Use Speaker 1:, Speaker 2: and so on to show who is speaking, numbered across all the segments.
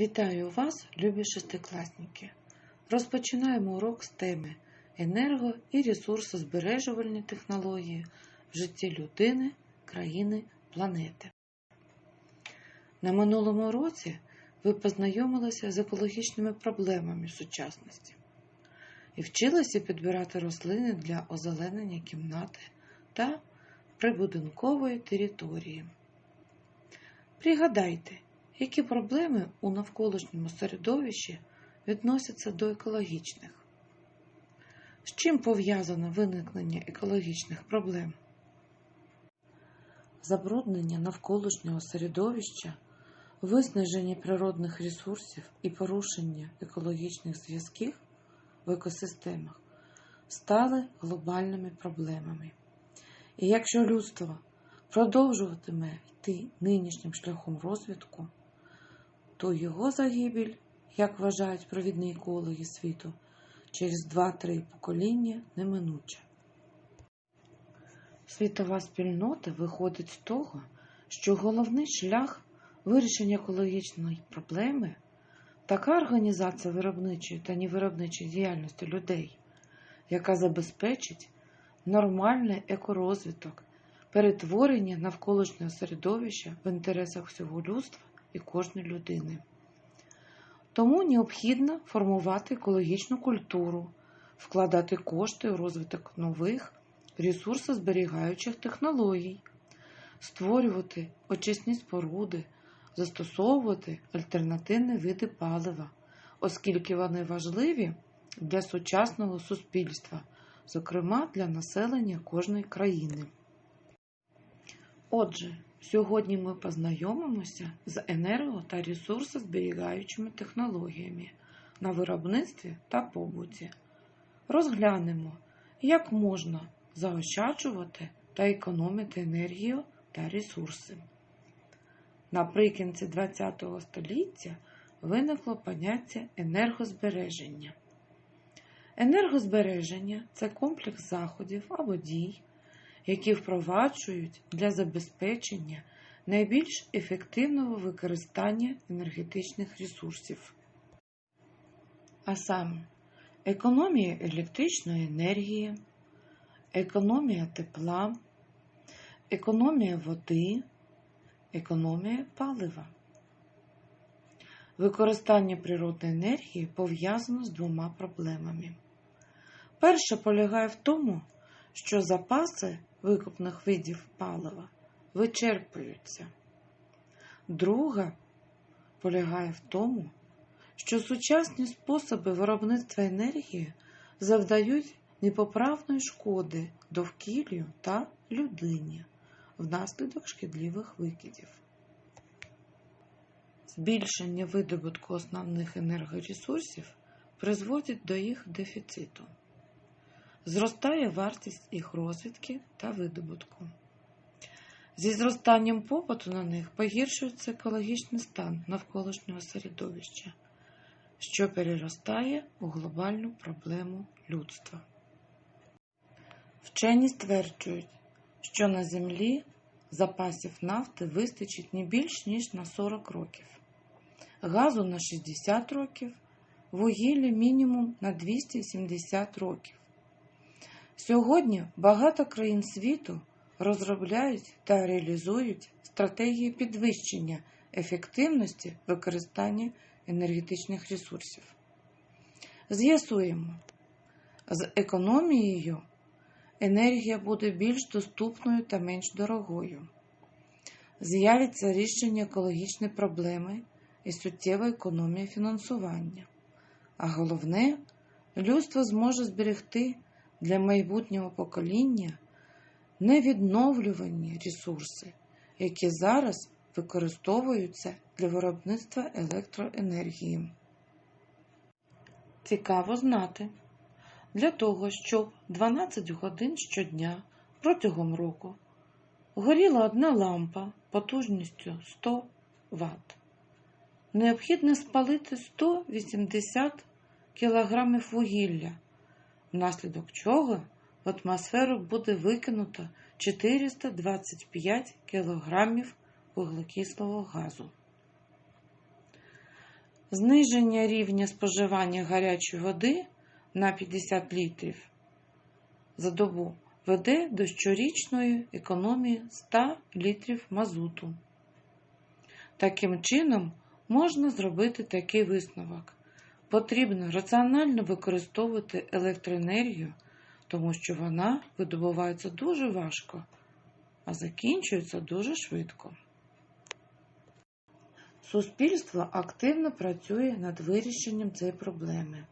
Speaker 1: Вітаю вас, любі шестикласники! Розпочинаємо урок з теми енерго і ресурсозбережувальні технології в житті людини, країни, планети. На минулому році ви познайомилися з екологічними проблемами сучасності і вчилися підбирати рослини для озеленення кімнати та прибудинкової території. Пригадайте, які проблеми у навколишньому середовищі відносяться до екологічних? З чим пов'язано виникнення екологічних проблем? Забруднення навколишнього середовища, виснаження природних ресурсів і порушення екологічних зв'язків в екосистемах стали глобальними проблемами. І якщо людство продовжуватиме йти нинішнім шляхом розвитку, то його загибель, як вважають провідні екологи світу, через 2-3 покоління неминуча. Світова спільнота виходить з того, що головний шлях вирішення екологічної проблеми така організація виробничої та невиробничої діяльності людей, яка забезпечить нормальний екорозвиток, перетворення навколишнього середовища в інтересах всього людства і кожної людини. Тому необхідно формувати екологічну культуру, вкладати кошти у розвиток нових ресурсозберігаючих технологій, створювати очисні споруди, застосовувати альтернативні види палива, оскільки вони важливі для сучасного суспільства, зокрема для населення кожної країни. Отже, Сьогодні ми познайомимося з енерго та ресурсозберігаючими технологіями на виробництві та побуті. Розглянемо, як можна заощаджувати та економити енергію та ресурси. Наприкінці ХХ століття виникло поняття енергозбереження. Енергозбереження це комплекс заходів або дій які впроваджують для забезпечення найбільш ефективного використання енергетичних ресурсів. А саме економія електричної енергії, економія тепла, економія води, економія палива. Використання природної енергії пов'язано з двома проблемами. Перша полягає в тому, що запаси викупних видів палива вичерпуються. Друга полягає в тому, що сучасні способи виробництва енергії завдають непоправної шкоди довкіллю та людині внаслідок шкідливих викидів. Збільшення видобутку основних енергоресурсів призводить до їх дефіциту зростає вартість їх розвідки та видобутку. Зі зростанням попиту на них погіршується екологічний стан навколишнього середовища, що переростає у глобальну проблему людства. Вчені стверджують, що на Землі запасів нафти вистачить не більш ніж на 40 років, газу на 60 років, вугілля мінімум на 270 років. Сьогодні багато країн світу розробляють та реалізують стратегії підвищення ефективності використання енергетичних ресурсів. З'ясуємо, з економією енергія буде більш доступною та менш дорогою. З'явиться рішення екологічної проблеми і суттєва економія фінансування. А головне, людство зможе зберегти для майбутнього покоління невідновлювані ресурси, які зараз використовуються для виробництва електроенергії. Цікаво знати, для того, щоб 12 годин щодня протягом року горіла одна лампа потужністю 100 Вт. Необхідно спалити 180 кг вугілля внаслідок чого в атмосферу буде викинуто 425 кг вуглекислого газу. Зниження рівня споживання гарячої води на 50 літрів за добу веде до щорічної економії 100 літрів мазуту. Таким чином, можна зробити такий висновок. Потрібно раціонально використовувати електроенергію, тому що вона видобувається дуже важко, а закінчується дуже швидко. Суспільство активно працює над вирішенням цієї проблеми.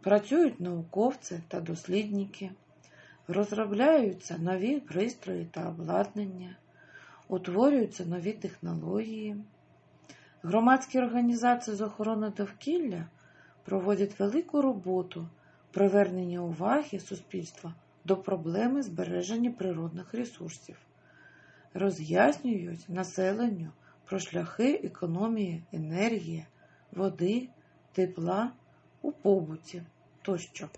Speaker 1: Працюють науковці та дослідники, розробляються нові пристрої та обладнання, утворюються нові технології. Громадські організації з охорони довкілля проводять велику роботу привернення уваги суспільства до проблеми збереження природних ресурсів, роз'яснюють населенню про шляхи економії енергії, води, тепла у побуті тощо.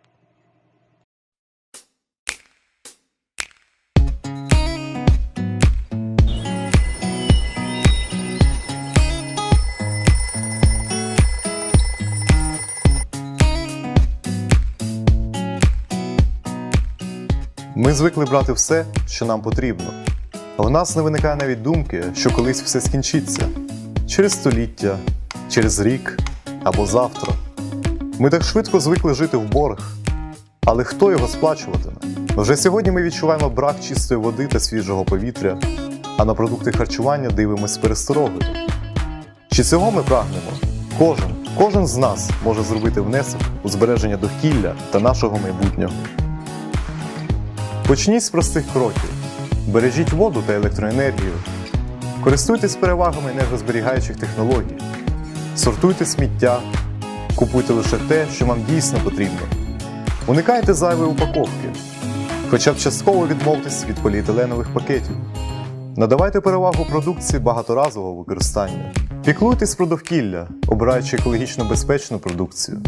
Speaker 2: Ми звикли брати все, що нам потрібно. В нас не виникає навіть думки, що колись все скінчиться через століття, через рік або завтра. Ми так швидко звикли жити в борг. Але хто його сплачуватиме? Вже сьогодні ми відчуваємо брак чистої води та свіжого повітря, а на продукти харчування дивимось пересторогою. Чи цього ми прагнемо? Кожен, кожен з нас може зробити внесок у збереження довкілля та нашого майбутнього. Почніть з простих кроків. Бережіть воду та електроенергію. Користуйтесь перевагами енергозберігаючих технологій. Сортуйте сміття. Купуйте лише те, що вам дійсно потрібно. Уникайте зайвої упаковки. Хоча б частково відмовтесь від поліетиленових пакетів. Надавайте перевагу продукції багаторазового використання. Піклуйтесь про довкілля, обираючи екологічно безпечну продукцію.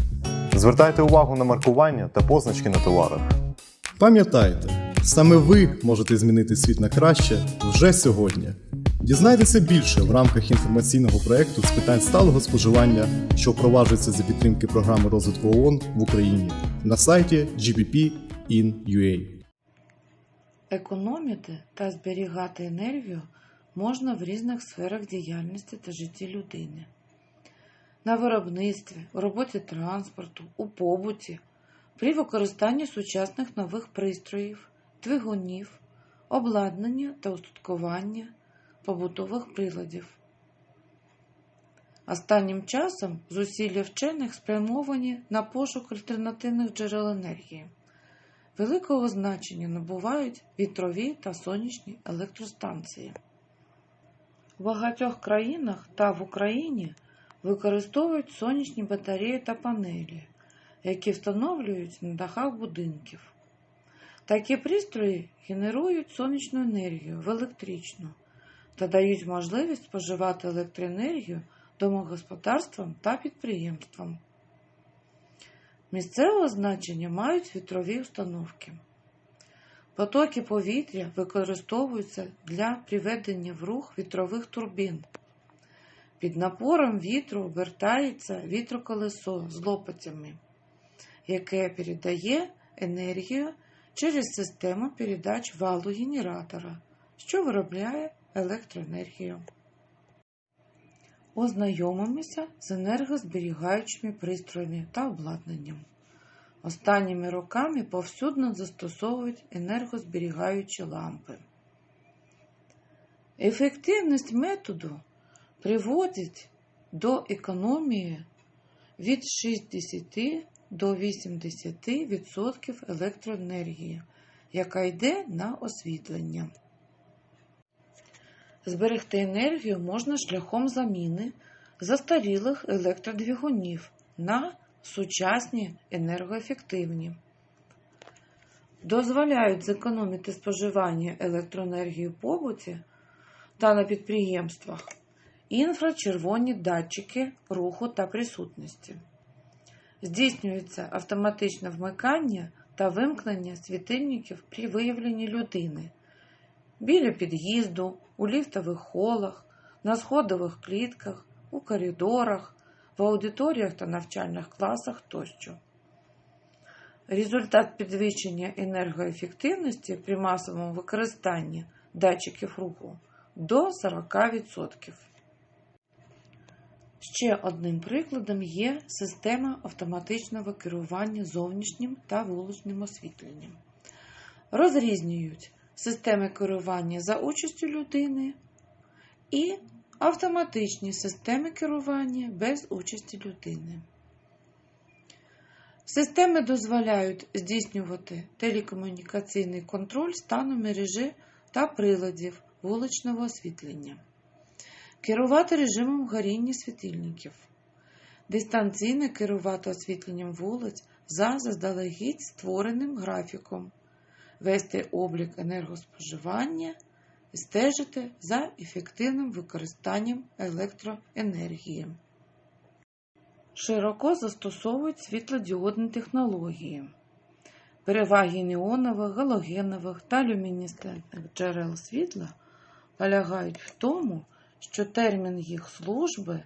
Speaker 2: Звертайте увагу на маркування та позначки на товарах.
Speaker 3: Пам'ятайте, саме ви можете змінити світ на краще вже сьогодні. Дізнайтеся більше в рамках інформаційного проєкту з питань сталого споживання, що впроваджується за підтримки програми розвитку ООН в Україні на сайті GBP.in.ua.
Speaker 1: Економити та зберігати енергію можна в різних сферах діяльності та житті людини. На виробництві, у роботі транспорту, у побуті, при використанні сучасних нових пристроїв, двигунів, обладнання та устаткування побутових приладів. Останнім часом зусилля вчених спрямовані на пошук альтернативних джерел енергії. Великого значення набувають вітрові та сонячні електростанції. В багатьох країнах та в Україні використовують сонячні батареї та панелі, які встановлюють на дахах будинків. Такі пристрої генерують сонячну енергію в електричну та дають можливість споживати електроенергію домогосподарствам та підприємствам. Місцевого значення мають вітрові установки. Потоки повітря використовуються для приведення в рух вітрових турбін. Під напором вітру обертається вітроколесо з лопатями, яке передає енергію через систему передач валу генератора, що виробляє електроенергію. Ознайомимося з енергозберігаючими пристроями та обладнанням. Останніми роками повсюдно застосовують енергозберігаючі лампи. Ефективність методу приводить до економії від 60 до 80% електроенергії, яка йде на освітлення. Зберегти енергію можна шляхом заміни застарілих електродвигунів на сучасні енергоефективні. Дозволяють зекономити споживання електроенергії в побуті та на підприємствах інфрачервоні датчики руху та присутності. Здійснюється автоматичне вмикання та вимкнення світильників при виявленні людини біля під'їзду, у ліфтових холах, на сходових клітках, у коридорах, в аудиторіях та навчальних класах тощо. Результат підвищення енергоефективності при масовому використанні датчиків руху до 40%. Ще одним прикладом є система автоматичного керування зовнішнім та вуличним освітленням. Розрізнюють системи керування за участю людини і автоматичні системи керування без участі людини. Системи дозволяють здійснювати телекомунікаційний контроль стану мережі та приладів вуличного освітлення, керувати режимом горіння світильників, дистанційно керувати освітленням вулиць за заздалегідь створеним графіком, вести облік енергоспоживання і стежити за ефективним використанням електроенергії. Широко застосовують світлодіодні технології. Переваги неонових, галогенових та люмінесцентних джерел світла полягають в тому, що термін їх служби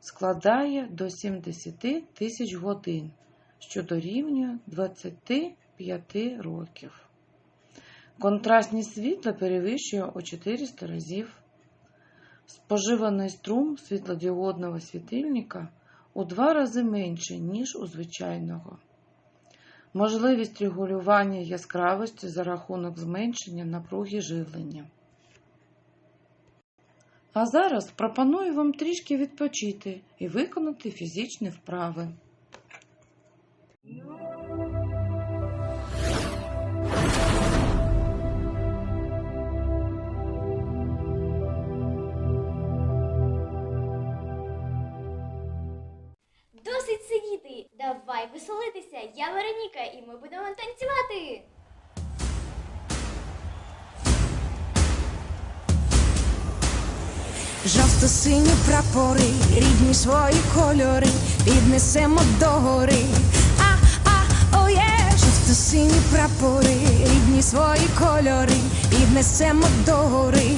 Speaker 1: складає до 70 тисяч годин, що дорівнює 25 років. Контрастність світла перевищує у 400 разів. Споживаний струм світлодіодного світильника у два рази менше, ніж у звичайного. Можливість регулювання яскравості за рахунок зменшення напруги живлення. А зараз пропоную вам трішки відпочити і виконати фізичні вправи.
Speaker 4: Досить сидіти. Давай веселитися. Я Вероніка, і ми будемо танцювати.
Speaker 5: Жовто-сині прапори, рідні свої кольори, піднесемо до гори. А, а, оє, жовто-сині прапори, рідні свої кольори, піднесемо до гори.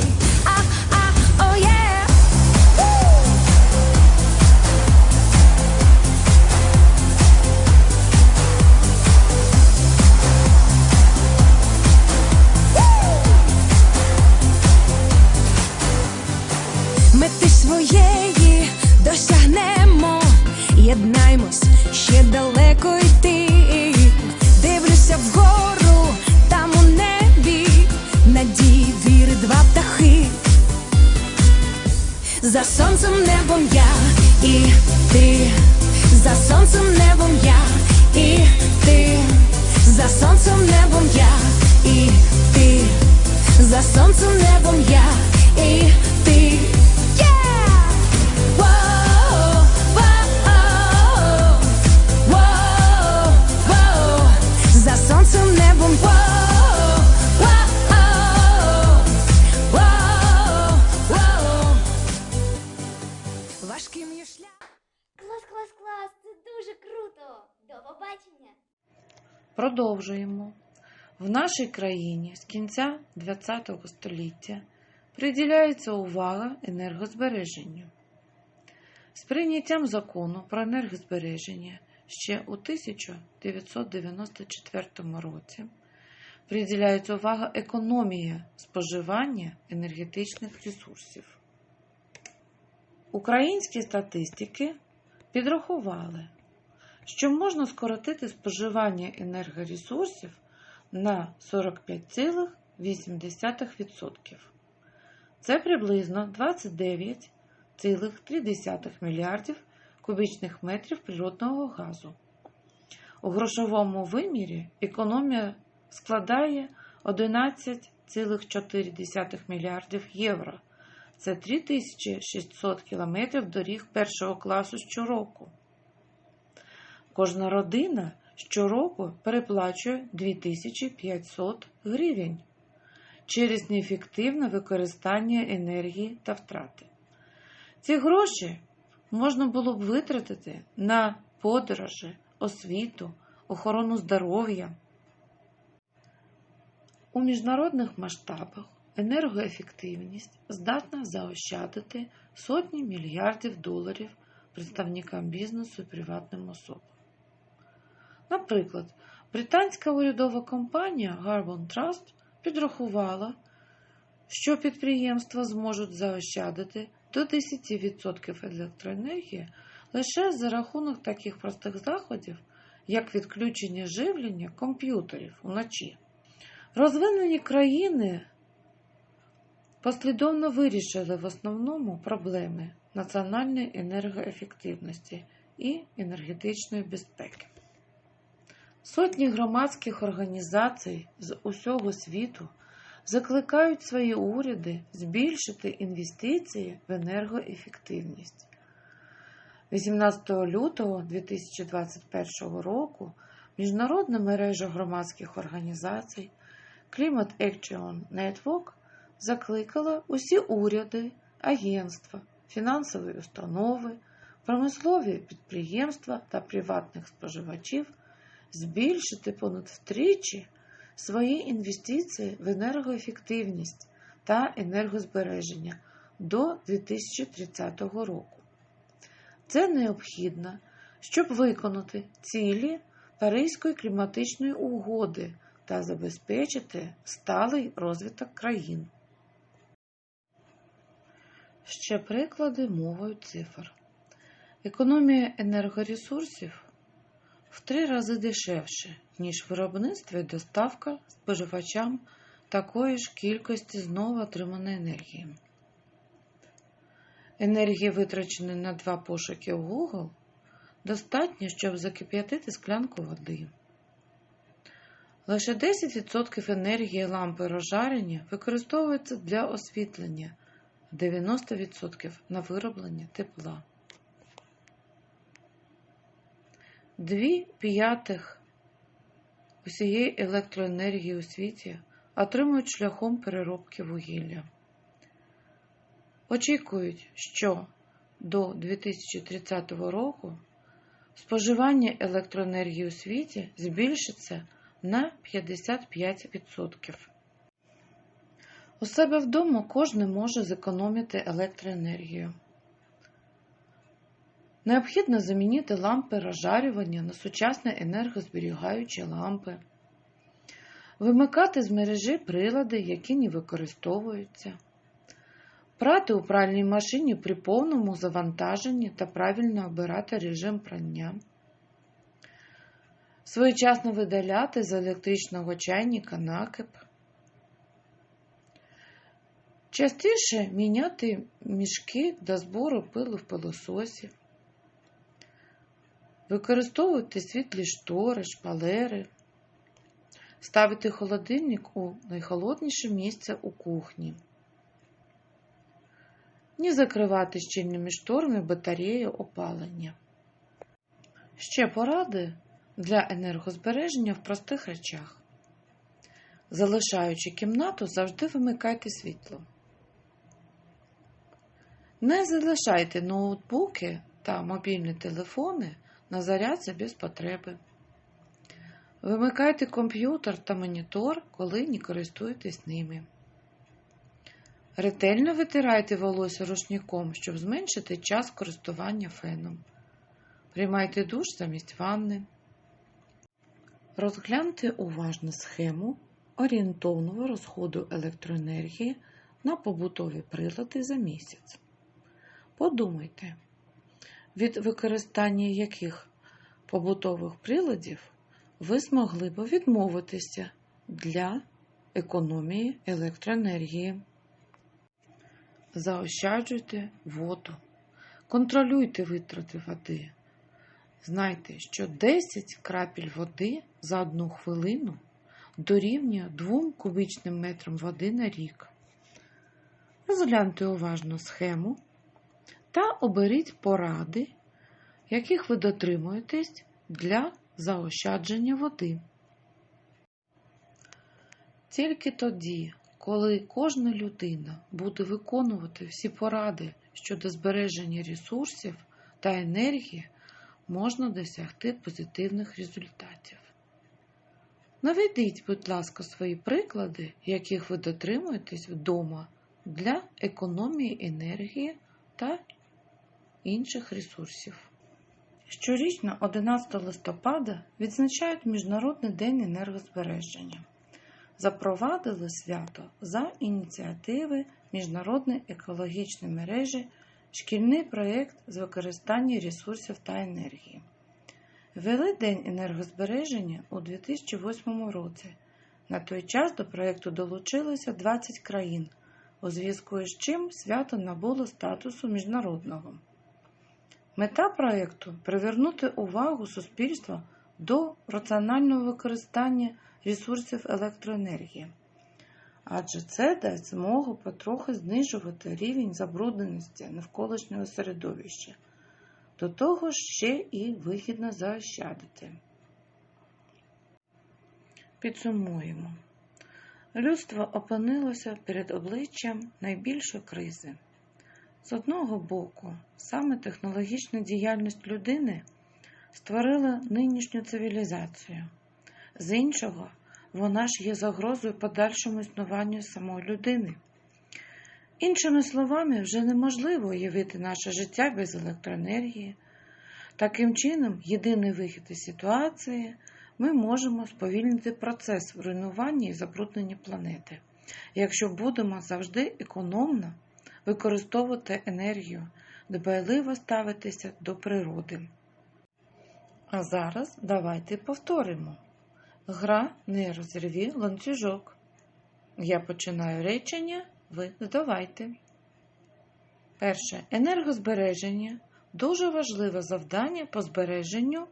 Speaker 1: Продовжуємо. В нашій країні з кінця ХХ століття приділяється увага енергозбереженню. З прийняттям закону про енергозбереження ще у 1994 році приділяється увага економії споживання енергетичних ресурсів. Українські статистики підрахували, що можна скоротити споживання енергоресурсів на 45,8%. Це приблизно 29,3 мільярдів кубічних метрів природного газу. У грошовому вимірі економія складає 11,4 мільярдів євро. Це 3600 кілометрів доріг першого класу щороку. Кожна родина щороку переплачує 2500 гривень через неефективне використання енергії та втрати. Ці гроші можна було б витратити на подорожі, освіту, охорону здоров'я. У міжнародних масштабах енергоефективність здатна заощадити сотні мільярдів доларів представникам бізнесу і приватним особам. Наприклад, британська урядова компанія Carbon Trust підрахувала, що підприємства зможуть заощадити до 10% електроенергії лише за рахунок таких простих заходів, як відключення живлення комп'ютерів вночі. Розвинені країни послідовно вирішили в основному проблеми національної енергоефективності і енергетичної безпеки. Сотні громадських організацій з усього світу закликають свої уряди збільшити інвестиції в енергоефективність. 18 лютого 2021 року міжнародна мережа громадських організацій Climate Action Network закликала усі уряди, агентства, фінансові установи, промислові підприємства та приватних споживачів збільшити понад втричі свої інвестиції в енергоефективність та енергозбереження до 2030 року. Це необхідно, щоб виконати цілі Паризької кліматичної угоди та забезпечити сталий розвиток країн. Ще приклади мовою цифр. Економія енергоресурсів в три рази дешевше, ніж виробництво і доставка споживачам такої ж кількості знову отриманої енергії. Енергії, витраченої на два пошуки у Google, достатньо, щоб закип'ятити склянку води. Лише 10% енергії лампи розжарення використовується для освітлення, 90% на вироблення тепла. Дві п'ятих усієї електроенергії у світі отримують шляхом переробки вугілля. Очікують, що до 2030 року споживання електроенергії у світі збільшиться на 55%. У себе вдома кожен може зекономити електроенергію. Необхідно замінити лампи розжарювання на сучасні енергозберігаючі лампи, вимикати з мережі прилади, які не використовуються, прати у пральній машині при повному завантаженні та правильно обирати режим прання, своєчасно видаляти з електричного чайника накип, частіше міняти мішки до збору пилу в пилососі. Використовуйте світлі штори, шпалери, ставити холодильник у найхолодніше місце у кухні. Не закривати щільними шторами батареї опалення. Ще поради для енергозбереження в простих речах. Залишаючи кімнату, завжди вимикайте світло. Не залишайте ноутбуки та мобільні телефони на зарядці без потреби. Вимикайте комп'ютер та монітор, коли не користуєтесь ними. Ретельно витирайте волосся рушником, щоб зменшити час користування феном. Приймайте душ замість ванни. Розгляньте уважно схему орієнтовного розходу електроенергії на побутові прилади за місяць. Подумайте, від використання яких побутових приладів ви змогли б відмовитися для економії електроенергії. Заощаджуйте воду, контролюйте витрати води. Знайте, що 10 крапель води за одну хвилину дорівнює 2 кубічним метрам води на рік. Розгляньте уважно схему та оберіть поради, яких ви дотримуєтесь для заощадження води. Тільки тоді, коли кожна людина буде виконувати всі поради щодо збереження ресурсів та енергії, можна досягти позитивних результатів. Наведіть, будь ласка, свої приклади, яких ви дотримуєтесь вдома для економії енергії та інших ресурсів. Щорічно 11 листопада відзначають Міжнародний день енергозбереження. Запровадили свято за ініціативи Міжнародної екологічної мережі шкільний проєкт з використання ресурсів та енергії. Ввели День енергозбереження у 2008 році. На той час до проєкту долучилося 20 країн, у зв'язку із чим свято набуло статусу міжнародного. Мета проєкту привернути увагу суспільства до раціонального використання ресурсів електроенергії, адже це дасть змогу потрохи знижувати рівень забрудненості навколишнього середовища. До того ще і вигідно заощадити. Підсумуємо. Людство опинилося перед обличчям найбільшої кризи. З одного боку, саме технологічна діяльність людини створила нинішню цивілізацію, з іншого, вона ж є загрозою подальшому існуванню самої людини. Іншими словами, вже неможливо уявити наше життя без електроенергії. Таким чином, єдиний вихід із ситуації ми можемо сповільнити процес руйнування і забруднення планети, якщо будемо завжди економно використовувати енергію, дбайливо ставитися до природи. А зараз давайте повторимо. Гра не розірві ланцюжок. Я починаю речення, ви додавайте. Перше. Енергозбереження дуже важливе завдання по збереженню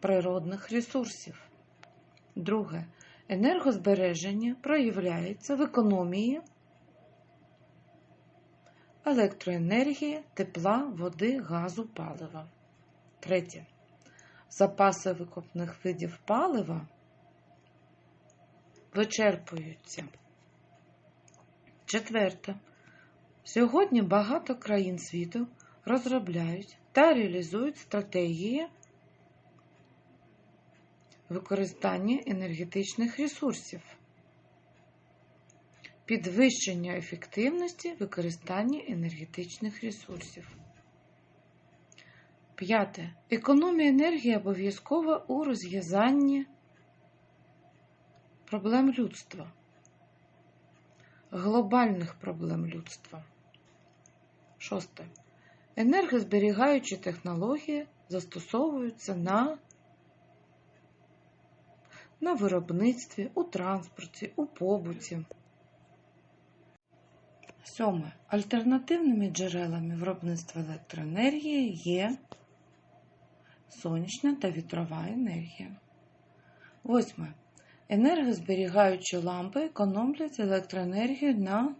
Speaker 1: природних ресурсів. Друге. Енергозбереження проявляється в економії електроенергії, тепла, води, газу, палива. Третє. Запаси викопних видів палива вичерпуються. Четверте. Сьогодні багато країн світу розробляють та реалізують стратегії використання енергетичних ресурсів, підвищення ефективності використання енергетичних ресурсів. П'яте. Економія енергії обов'язкова у розв'язанні проблем людства, глобальних проблем людства. Шосте. Енергозберігаючі технології застосовуються на, на виробництві, у транспорті, у побуті. Сьоме. Альтернативними джерелами виробництва електроенергії є сонячна та вітрова енергія. Восьме. Енергозберігаючі лампи економлять електроенергію на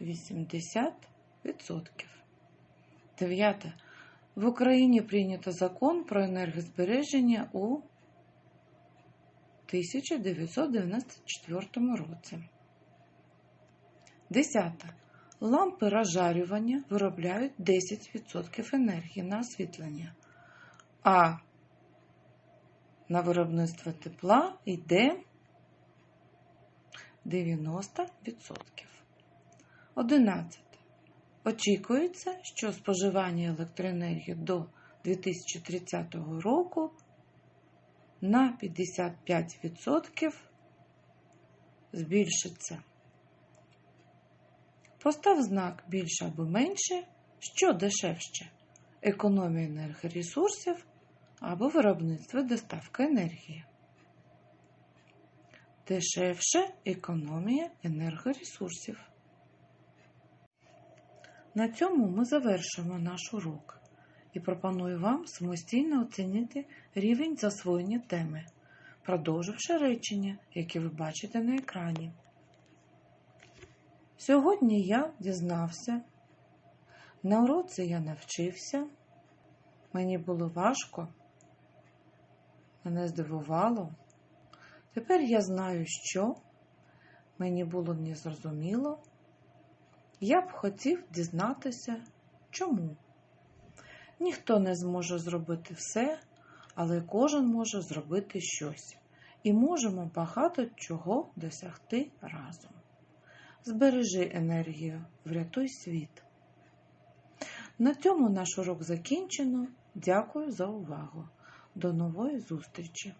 Speaker 1: 60-80%. Дев'яте. В Україні прийнято закон про енергозбереження у 1994 році. Десяте. Лампи розжарювання виробляють 10% енергії на освітлення, а на виробництво тепла йде 90%. 11. Очікується, що споживання електроенергії до 2030 року на 55% збільшиться. Постав знак більше або менше, що дешевше економія енергоресурсів або виробництво і доставка енергії. Дешевше економія енергоресурсів. На цьому ми завершуємо наш урок і пропоную вам самостійно оцінити рівень засвоєння теми, продовживши речення, які ви бачите на екрані. Сьогодні я дізнався, на уроці я навчився, мені було важко, мене здивувало. Тепер я знаю, що мені було незрозуміло. Я б хотів дізнатися, чому. Ніхто не зможе зробити все, але кожен може зробити щось. І можемо багато чого досягти разом. Збережи енергію, врятуй світ. На цьому наш урок закінчено. Дякую за увагу. До нової зустрічі!